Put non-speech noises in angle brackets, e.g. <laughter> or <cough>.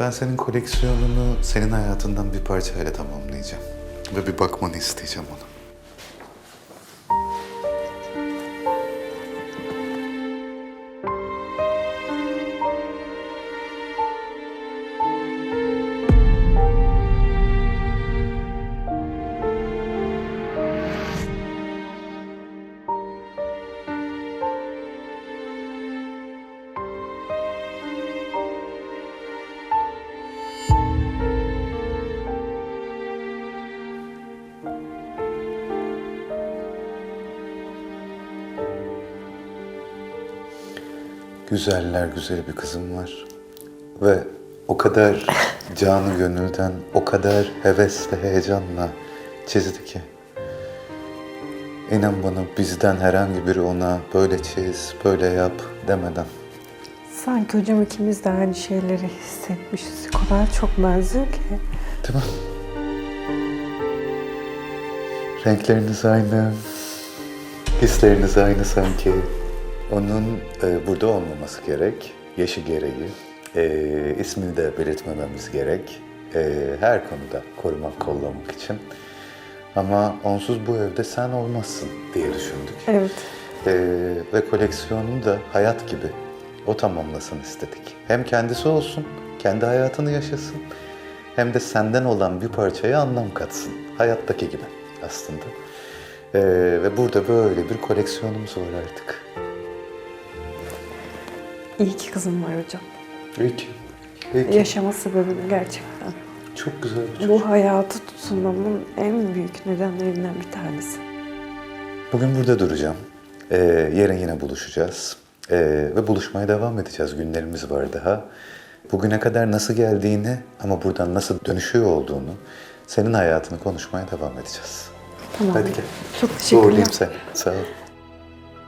Ben senin koleksiyonunu senin hayatından bir parçayla tamamlayacağım. Ve bir bakmanı isteyeceğim ona. Güzeller güzeli bir kızım var. Ve o kadar <laughs> canı gönülden, o kadar hevesle, heyecanla çizdi ki. İnan bana bizden herhangi biri ona böyle çiz, böyle yap demeden. Sanki hocam ikimiz de aynı şeyleri hissetmişiz. O kadar çok benziyor ki. Değil mi? Renkleriniz aynı, hisleriniz aynı sanki. Onun e, burada olmaması gerek, yaşı gereği. E, ismini de belirtmememiz gerek. E, her konuda korumak, kollamak için. Ama onsuz bu evde sen olmazsın diye düşündük. Evet. E, ve koleksiyonunu da hayat gibi o tamamlasın istedik. Hem kendisi olsun, kendi hayatını yaşasın. Hem de senden olan bir parçaya anlam katsın. Hayattaki gibi aslında. E, ve burada böyle bir koleksiyonumuz var artık. İyi ki kızım var hocam. Peki. Peki. Yaşama sebebim gerçekten. Çok güzel bir çocuk. Bu hayatı tutunmamın en büyük nedenlerinden bir tanesi. Bugün burada duracağım. Ee, yarın yine buluşacağız. Ee, ve buluşmaya devam edeceğiz. Günlerimiz var daha. Bugüne kadar nasıl geldiğini ama buradan nasıl dönüşüyor olduğunu, senin hayatını konuşmaya devam edeceğiz. Tamam. Hadi gel. Çok teşekkürler. Uğurlayayım seni. Sağ ol.